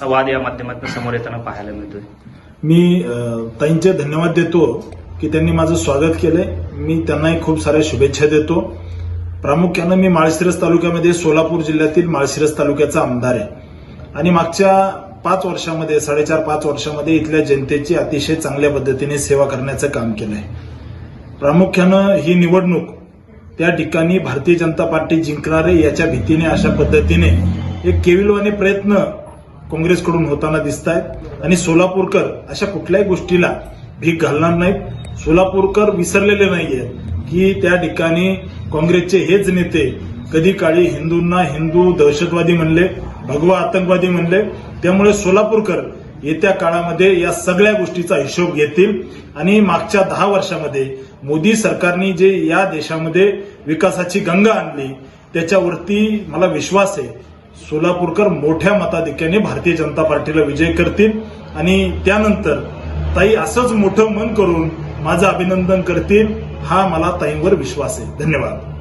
वाद या माध्यमातून समोर येताना पाहायला मिळतोय. मी ताईंचे धन्यवाद देतो की त्यांनी माझं स्वागत केलंय. मी त्यांनाही खूप साऱ्या शुभेच्छा देतो. प्रामुख्यानं मी माळशिरस तालुक्यामध्ये सोलापूर जिल्ह्यातील माळशिरस तालुक्याचा आमदार आहे. आणि मागच्या पाच वर्षामध्ये साडेचार पाच वर्षामध्ये इथल्या जनतेची अतिशय चांगल्या पद्धतीने सेवा करण्याचं काम केलं आहे प्रामुख्यानं ही निवडणूक त्या ठिकाणी भारतीय जनता पार्टी जिंकणार आहे याच्या भीतीने अशा पद्धतीने एक केविलवाने प्रयत्न काँग्रेसकडून होताना दिसत आहेत आणि सोलापूरकर अशा कुठल्याही गोष्टीला भीक घालणार नाहीत. सोलापूरकर विसरलेले नाहीये की त्या ठिकाणी काँग्रेसचे हेच नेते कधी काळी हिंदूंना हिंदू दहशतवादी म्हणले भगवा आतंकवादी म्हणले. त्यामुळे सोलापूरकर येत्या काळामध्ये या सगळ्या गोष्टीचा हिशोब घेतील. आणि मागच्या दहा वर्षामध्ये मोदी सरकारने जे या देशामध्ये विकासाची गंगा आणली त्याच्यावरती मला विश्वास आहे. सोलापूरकर मोठ्या मताधिक्याने भारतीय जनता पार्टीला विजय करतील. आणि त्यानंतर ताई असंच मोठं मन करून माझं अभिनंदन करतील हा मला ताईंवर विश्वास आहे. धन्यवाद.